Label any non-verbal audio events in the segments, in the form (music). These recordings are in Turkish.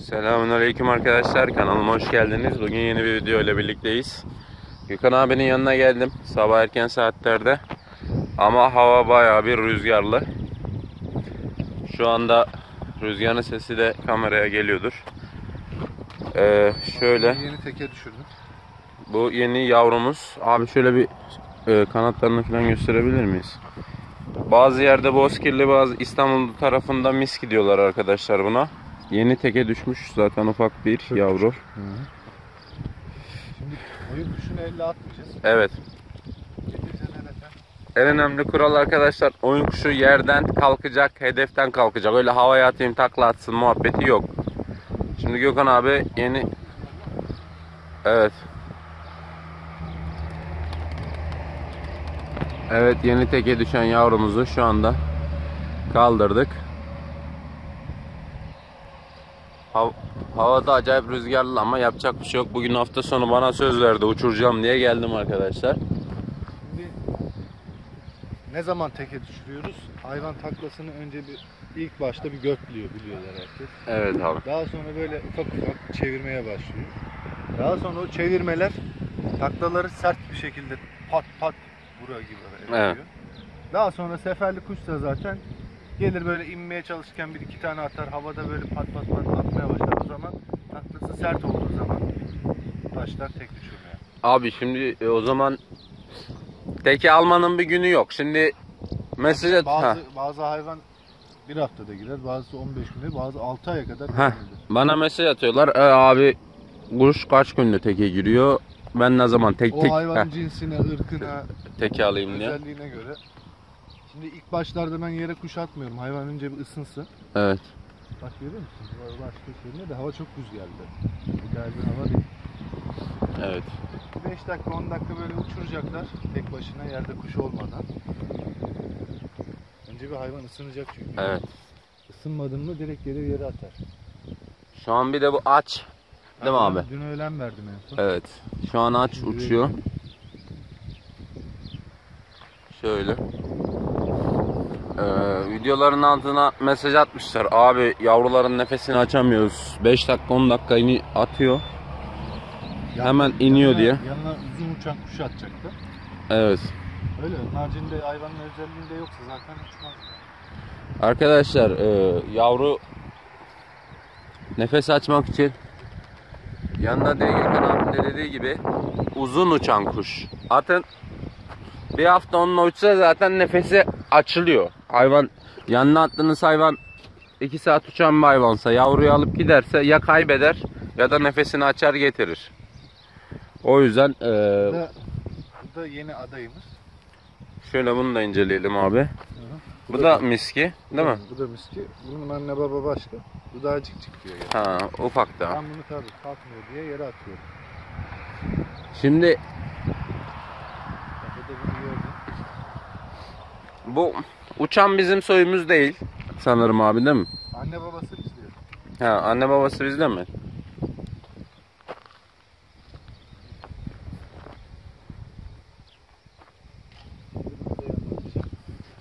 Selamünaleyküm arkadaşlar. Kanalıma hoş geldiniz. Bugün yeni bir video ile birlikteyiz. Gökhan abinin yanına geldim. Sabah erken saatlerde. Ama hava bayağı bir rüzgarlı. Şu anda rüzgarın sesi de kameraya geliyordur. Ee, şöyle Yeni teke düşürdüm. bu yeni yavrumuz. Abi şöyle bir e, kanatlarını falan gösterebilir miyiz? Bazı yerde bozkirli bazı İstanbul tarafında miski diyorlar arkadaşlar buna. Yeni teke düşmüş zaten ufak bir yavru. Şimdi oyun kuşunu elle atmayacağız. Evet. En önemli kural arkadaşlar oyun kuşu yerden kalkacak, hedeften kalkacak. Öyle havaya atayım takla atsın muhabbeti yok. Şimdi Gökhan abi yeni Evet. Evet yeni teke düşen yavrumuzu şu anda kaldırdık. Hav havada acayip rüzgarlı ama yapacak bir şey yok. Bugün hafta sonu bana söz verdi uçuracağım diye geldim arkadaşlar. Şimdi ne zaman teke düşürüyoruz? Hayvan taklasını önce bir ilk başta bir gökliyor biliyorlar herkes. Evet abi. Daha sonra böyle ufak ufak çevirmeye başlıyor. Daha sonra o çevirmeler taklaları sert bir şekilde pat pat vuruyor gibi yapıyor. Evet. Daha sonra seferli kuş da zaten gelir böyle inmeye çalışırken bir iki tane atar havada böyle pat pat pat o zaman taklası sert olduğu zaman başlar tek düşürmeye. Abi şimdi e, o zaman teke almanın bir günü yok. Şimdi mesaj et. Ha. Bazı, bazı hayvan bir haftada gider, bazısı 15 günde, bazı 6 aya kadar Heh. eder. Bana mesaj atıyorlar. E, abi kuş kaç günde teke giriyor? Ben ne zaman tek O tek hayvanın heh, cinsine, ırkına, teke alayım diye. özelliğine göre. Şimdi ilk başlarda ben yere kuş atmıyorum. Hayvan önce bir ısınsın. Evet. Bak görüyor musun? Bu başka şeyinde de hava çok rüzgarlı. Güzel bir hava değil. Evet. 5 dakika 10 dakika böyle uçuracaklar. Tek başına yerde kuş olmadan. Önce bir hayvan ısınacak çünkü. Evet. Isınmadın mı direkt gelir yere atar. Şu an bir de bu aç. Değil mi abi? Dün öğlen verdim en son. Evet. Şu an aç uçuyor. Şöyle. Ee, videoların altına mesaj atmışlar. Abi yavruların nefesini açamıyoruz. 5 dakika 10 dakika ini atıyor. Hemen iniyor yanına, diye. Yanına uzun uçan kuş atacaktı. Evet. Öyle. Haricinde hayvanın özelliğinde yoksa zaten uçmaz. Arkadaşlar e, yavru nefes açmak için yanında Değirmen abi de dediği gibi uzun uçan kuş. Atın bir hafta onunla uçsa zaten nefesi açılıyor. Hayvan yanına attığınız hayvan 2 saat uçan bir hayvansa yavruyu alıp giderse ya kaybeder ya da nefesini açar getirir. O yüzden e, Bu da, bu da yeni adayımız. şöyle bunu da inceleyelim abi. Bu da miski değil mi? Bu da miski. Bunun anne baba başka. Bu daha cik cik diyor yani. Ha ufak da. Ben bunu tabii kalkmıyor diye yere atıyorum. Şimdi Bak o da bunu gördü. Bu uçan bizim soyumuz değil sanırım abi değil mi? Anne babası istiyor. Ha anne babası bizde mi?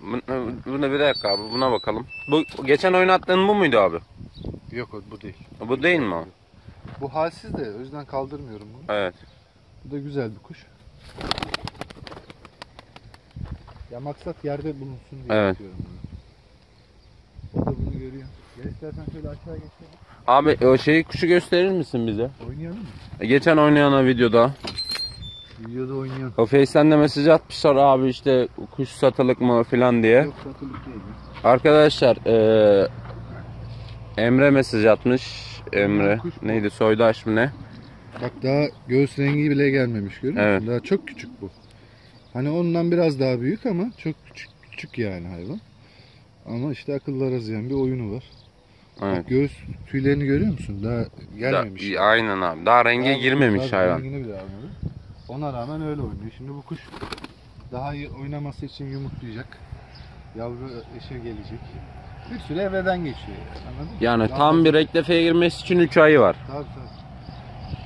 Bu- Buna bir dakika abi buna bakalım. Bu geçen oynattığın bu muydu abi? Yok bu değil. Bu değil mi o? Bu halsiz de o yüzden kaldırmıyorum bunu. Evet. Bu da güzel bir kuş. Ya maksat yerde bulunsun diye Evet. yapıyorum bunu. O da bunu görüyor. Gel istersen şöyle aşağı geçelim. Abi o şeyi kuşu gösterir misin bize? Oynayalım mı? Geçen oynayan o videoda. Videoda oynayalım. O Face'ten de mesaj atmışlar abi işte kuş satılık mı falan diye. Yok satılık değil. ya. Arkadaşlar eee Emre mesaj atmış. Emre Kuş neydi soydaş mı ne? Bak daha göğüs rengi bile gelmemiş görüyor musun? Evet. Daha çok küçük bu. Hani ondan biraz daha büyük ama çok küçük, küçük yani hayvan. Ama işte akıllara ziyan bir oyunu var. Evet. Bak göğüs tüylerini görüyor musun? Daha gelmemiş. Da- aynen abi. Daha renge Daha- girmemiş daha hayvan. rengini bile almadı. Ona rağmen öyle oynuyor. Şimdi bu kuş daha iyi oynaması için yumurtlayacak. Yavru eşe gelecek. Bir süre evreden geçiyor. Anladın? Yani tam bir reklefeye girmesi için 3 ayı var. Tabii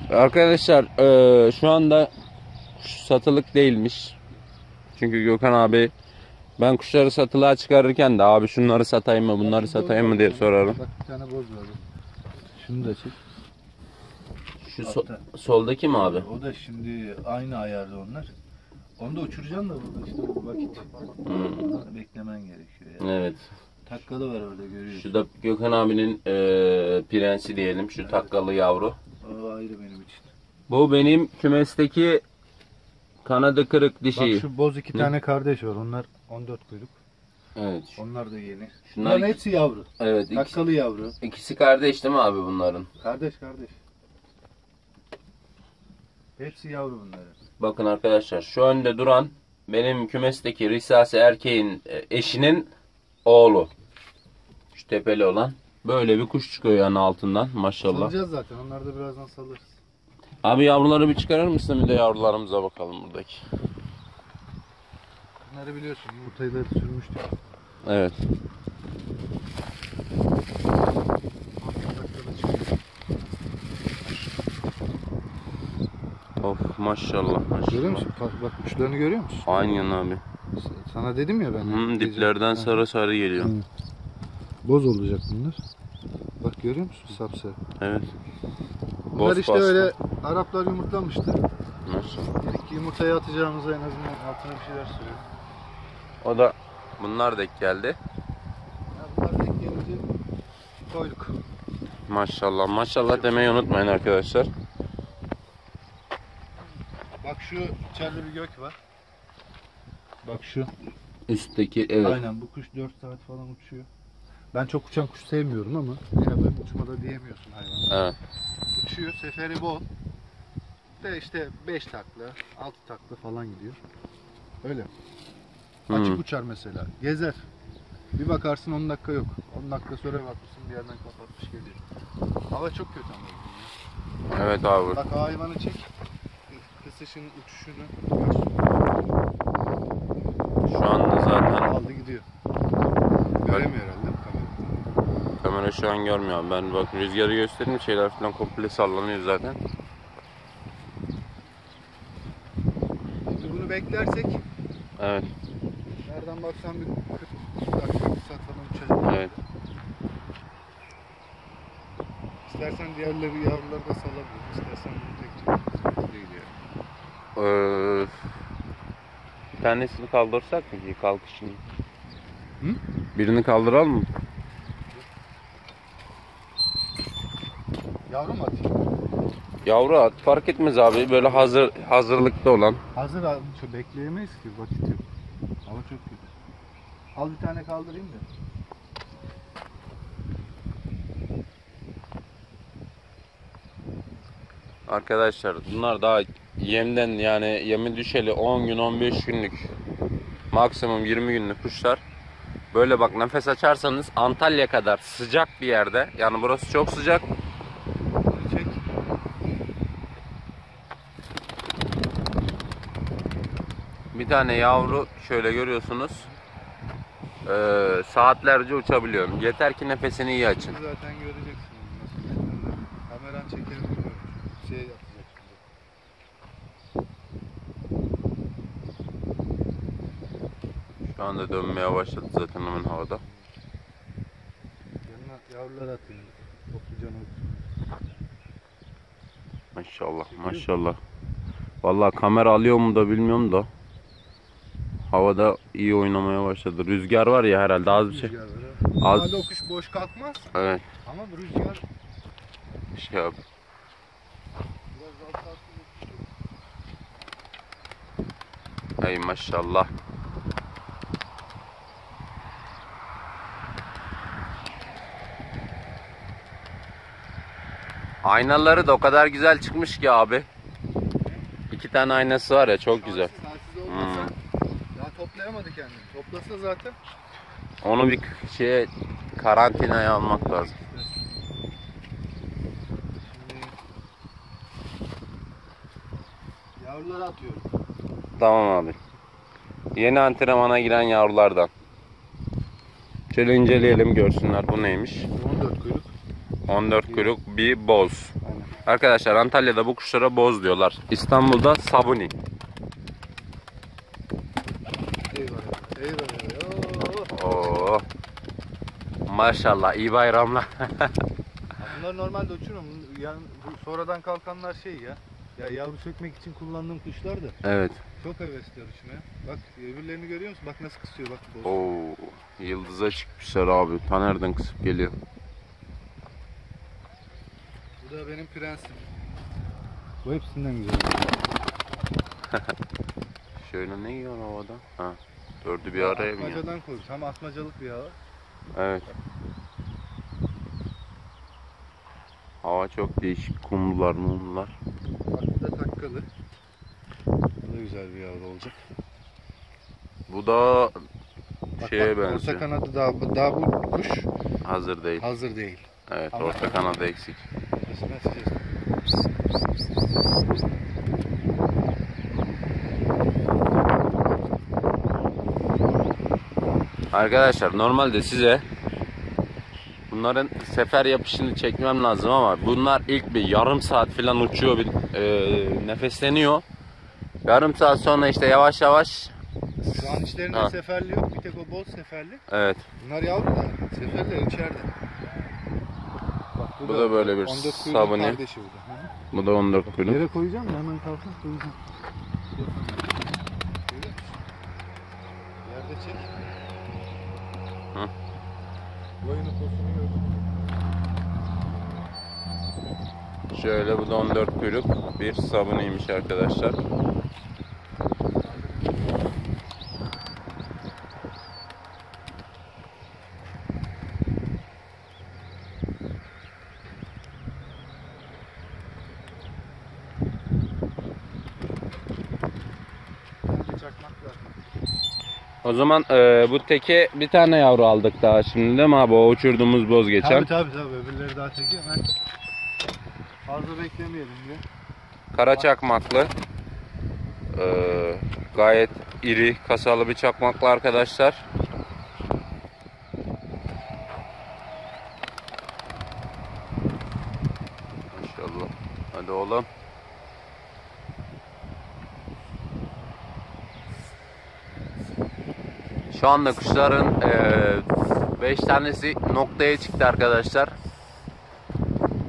tabii. Arkadaşlar eee, şu anda satılık değilmiş. Çünkü Gökhan abi ben kuşları satılığa çıkarırken de abi şunları satayım mı bunları satayım mı diye sorarım. Bak bir tane boz var. Şunu da çek. Şu so- Altta. soldaki mi abi? O da şimdi aynı ayarda onlar. Onu da uçuracaksın da burada işte vakit. Hmm, Beklemen gerekiyor yani. Evet. Takkalı var orada görüyorsun. Şu da Gökhan abinin eee, prensi diyelim. Şu takkalı yavru. O ayrı benim için. Bu benim kümesteki kanadı kırık dişi. Bak şu boz iki Ne? tane kardeş var. Onlar 14 kuyruk. Evet. Onlar da yeni. Şunlar Bunların hepsi yavru. evet ikisi, Takkalı yavru. ikisi kardeş değil mi abi bunların? Kardeş kardeş. Hepsi yavru bunların. Bakın arkadaşlar şu önde duran benim kümesteki risasi erkeğin e, eşinin oğlu. Şu tepeli olan. Böyle bir kuş çıkıyor yani altından maşallah. Salacağız zaten. Onları da birazdan salırız. Abi yavruları bir çıkarır mısın bir de yavrularımıza bakalım buradaki. Bunları biliyorsun. Yumurtayı da sürmüştük. Evet. Of maşallah maşallah. Görüyor musun? Bak, bak uçlarını görüyor musun? Aynen abi. Sana dedim ya ben. Hı, diplerden sarı sarı geliyor. Hı. Boz olacak bunlar. Bak görüyor musun? Sapsarı. Evet. Bunlar Boz işte bastı. öyle Araplar yumurtlamıştı. Maşallah. Dedik ki yumurtayı atacağımıza en azından altına bir şeyler sürüyor. O da bunlar denk geldi. Ya bunlar denk gelince koyduk. Maşallah maşallah demeyi unutmayın arkadaşlar. Bak şu içeride bir gök var. Bak şu. Üstteki evet. Aynen bu kuş 4 saat falan uçuyor. Ben çok uçan kuş sevmiyorum ama ya da uçmada diyemiyorsun hayvan. Evet. Uçuyor seferi bol. De işte 5 takla, 6 takla falan gidiyor. Öyle. Hmm. Açık uçar mesela. Gezer. Bir bakarsın 10 dakika yok. 10 dakika sonra bakmışsın bir yerden kapatmış geliyor. Hava çok kötü ama. Evet abi. Bak hayvanı çek. Kısışın uçuşunu. Şu anda zaten Aldı gidiyor. Göremiyor herhalde kamera. şu an görmüyor. Ben bak rüzgarı göstereyim şeyler falan komple sallanıyor zaten. Şimdi bunu beklersek Evet. nereden baksan bir 40 dakika, bir saat falan uçacak. Evet. İstersen diğerleri yavruları da salabilir. İstersen bunu tek çek. Değil yani. Ee, bir tanesini kaldırsak mı ki kalkışını? Hı? Birini kaldıralım mı? Yavru mu atayım? Yavru at fark etmez abi böyle hazır hazırlıkta olan. Hazır abi. Şu bekleyemeyiz ki vakit yok. Hava çok kötü. Al bir tane kaldırayım da. Arkadaşlar bunlar daha yemden yani yemi düşeli 10 gün 15 günlük maksimum 20 günlük kuşlar. Böyle bak nefes açarsanız Antalya kadar sıcak bir yerde yani burası çok sıcak. Bunu çek. Bir tane yavru şöyle görüyorsunuz. Ee, saatlerce uçabiliyor. Yeter ki nefesini iyi açın. Zaten göreceksin. Kameran bilmiyorum. Şey yapacak şimdi. Şu anda dönmeye başladı zaten hemen havada. Yanına yavrular atayım. Toplayacağım o. Maşallah maşallah. Vallahi kamera alıyor mu da bilmiyorum da. Havada iyi oynamaya başladı. Rüzgar var ya herhalde az bir şey. Rüzgar var ha. Az- Normalde o kuş boş kalkmaz Evet ama bu rüzgar şey yap. biraz daha kalktı. Ey maşallah. Aynaları da o kadar güzel çıkmış ki abi. İki tane aynası var ya çok güzel. Hmm. Saatsiz olmasa ya toplayamadı kendini. Toplasa zaten Onu bir şeye karantinaya almak lazım. Şimdi yavruları atıyorum. Tamam abi. Yeni antrenmana giren yavrulardan. Şöyle inceleyelim görsünler bu neymiş. 14 kuyruk. 14 kuyruk bir boz. Aynen. Arkadaşlar Antalya'da bu kuşlara boz diyorlar. İstanbul'da sabuni. Eyvah eyvah. Oo. Maşallah iyi bayramlar. (laughs) Bunlar normalde uçurum. Yani bu sonradan kalkanlar şey ya. Ya yavru sökmek için kullandığım kuşlar da Evet. çok hevesli uçmaya. Bak öbürlerini görüyor musun? Bak nasıl kısıyor bak. boz. Oo, yıldıza çıkmışlar abi. Ta nereden kısıp geliyor. Bu da benim prensim. Bu hepsinden güzel. (laughs) Şöyle ne yiyor havada? Ha. Dördü bir araya mı ya? Atmacadan koymuş. Ama atmacalık bir hava. Evet. Hava çok değişik. Kumlular mumlar. Bak bu da takkalı. Bu da güzel bir yavru olacak. Bu da Bak, şeye bak, Orta benziyor. kanadı daha, daha bu kuş Hazır değil. hazır değil. Evet Ama- orta kanadı eksik. Açacağız? Arkadaşlar normalde size bunların sefer yapışını çekmem lazım ama bunlar ilk bir yarım saat falan uçuyor bir e, nefesleniyor. Yarım saat sonra işte yavaş yavaş Şu an içlerinde Ha. seferli yok. Bir tek o boz seferli. evet Bunlar yavru da seferler içeride. Bak, Bu da böyle bir 14 kuyruğun sabuni. bu da. Bu da 14 kuyruk. Yere koyacağım da hemen kalkın koyacağım. Yerde çek. Hı. Boyunu posunu gördün. Şöyle bu da 14 kuyruk bir sabuniymiş arkadaşlar. Bir çakmak lazım. O zaman e, bu teke bir tane yavru aldık daha şimdi değil mi abi? O uçurduğumuz boz geçen. Tabii tabii tabii öbürleri daha teki hemen. Fazla beklemeyelim diye. Kara çakmaklı. E, gayet iri kasalı bir çakmaklı arkadaşlar. Maşallah. Hadi oğlum. Şu anda kuşların 5 tanesi noktaya çıktı arkadaşlar.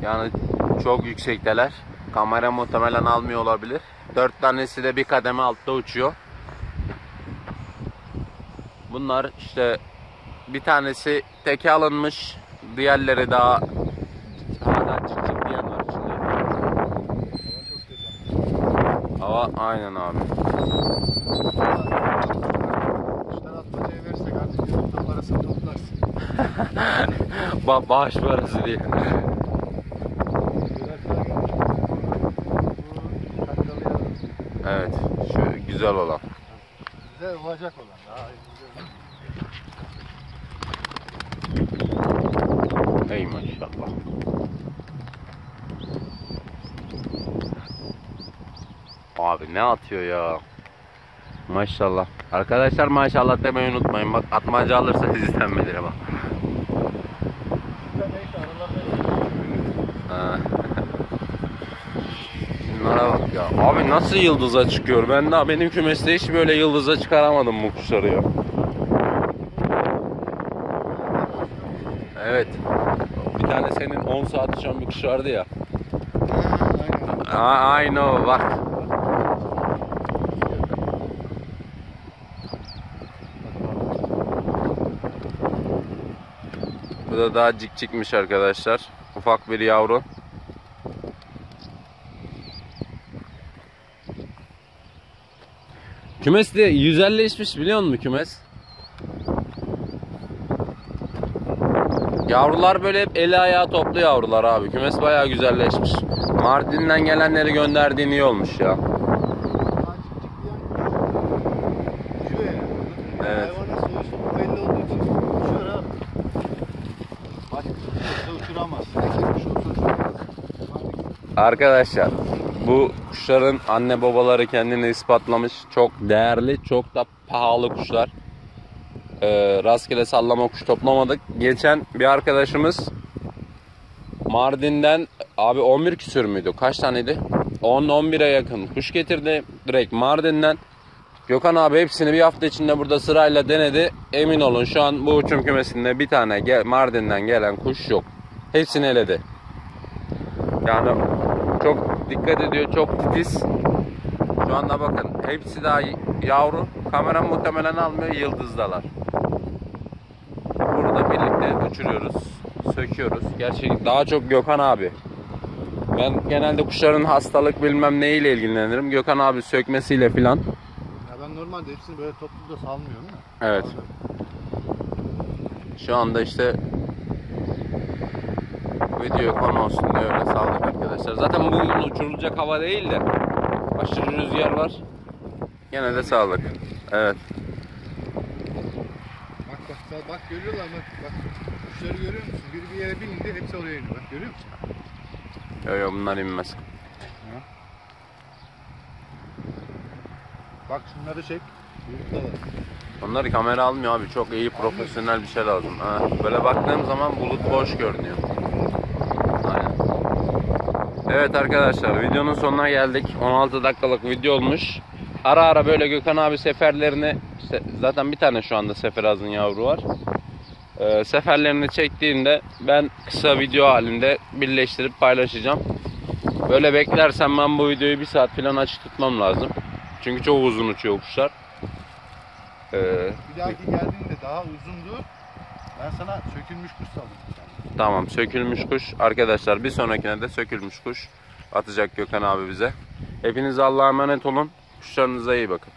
Yani çok yüksekteler. Kamera muhtemelen almıyor olabilir. 4 tanesi de bir kademe altta uçuyor. Bunlar işte bir tanesi teke alınmış. Diğerleri daha hala çık çık diyen var içinde. Hava aynen abi. Parasını toplarsın. (laughs) Ba bağış parası diye. Evet. Şu güzel olan. Güzel olacak olan. Daha güzel. Ey maşallah. Abi ne atıyor ya. Maşallah. Arkadaşlar maşallah demeyi unutmayın. Bak atmaca alırsa aralarında Ha. Şunlara bak ya. Abi nasıl yıldıza çıkıyor? Ben daha benim kümeste hiç böyle yıldıza çıkaramadım bu kuşları ya. Evet. Bir tane senin 10 saat uçan bir kuş vardı ya. Aynı o bak. Bu da daha cik cikmiş arkadaşlar. Ufak bir yavru. Kümes de yüzelleşmiş biliyor musun kümes? Yavrular böyle hep eli ayağı toplu yavrular abi. Kümes bayağı güzelleşmiş. Mardin'den gelenleri gönderdiğin iyi olmuş ya. Uçuyor ya. Evet. Hayvanın soyusu belli olduğu için uçuyor abi. Başka kuşu uçuramaz. Erkek kuş olsa uçuramaz. Arkadaşlar bu kuşların anne babaları kendini ispatlamış. Çok değerli, çok da pahalı kuşlar. Ee, rastgele sallama kuş toplamadık. Geçen bir arkadaşımız Mardin'den abi 11 küsür müydü? Kaç taneydi? 10-11'e yakın kuş getirdi. Direkt Mardin'den. Gökhan abi hepsini bir hafta içinde burada sırayla denedi. Emin olun şu an bu uçum kümesinde bir tane gel, Mardin'den gelen kuş yok. Hepsini eledi. Yani çok dikkat ediyor, çok titiz. Şu anda bakın hepsi daha yavru. Kamera muhtemelen almıyor, yıldızdalar. Burada birlikte uçuruyoruz, söküyoruz. Gerçek daha çok Gökhan abi. Ben genelde kuşların hastalık bilmem neyle ilgilenirim. Gökhan abi sökmesiyle filan. Ya ben normalde hepsini böyle toplu da salmıyorum da. Evet. Şu anda işte video konu olsun diye öyle saldık arkadaşlar. Zaten bugün uçurulacak hava değil de aşırı rüzgar var. Gene de sağlık. Evet. Bak bak bak, bak görüyorlar bak bak. Kuşları görüyor musun? Biri bir yere bindi hepsi oraya iniyor. Bak görüyor musun? Yok yok bunlar inmez. Bak şunları çek. Yurttalar. Onları kamera almıyor abi. Çok iyi profesyonel bir şey lazım. Ha, böyle baktığım zaman bulut boş görünüyor. Evet arkadaşlar videonun sonuna geldik. 16 dakikalık video olmuş. Ara ara böyle Gökhan abi seferlerini zaten bir tane şu anda seferazın yavru var. Ee, seferlerini çektiğinde ben kısa video halinde birleştirip paylaşacağım. Böyle beklersem ben bu videoyu bir saat falan açık tutmam lazım. Çünkü çok uzun uçuyor kuşlar. Ee, Bir dahaki geldiğinde daha uzundu. Ben sana sökülmüş kuş saldım. Tamam sökülmüş kuş. Arkadaşlar bir sonrakine de sökülmüş kuş atacak Gökhan abi bize. Hepiniz Allah'a emanet olun. Kuşlarınıza iyi bakın.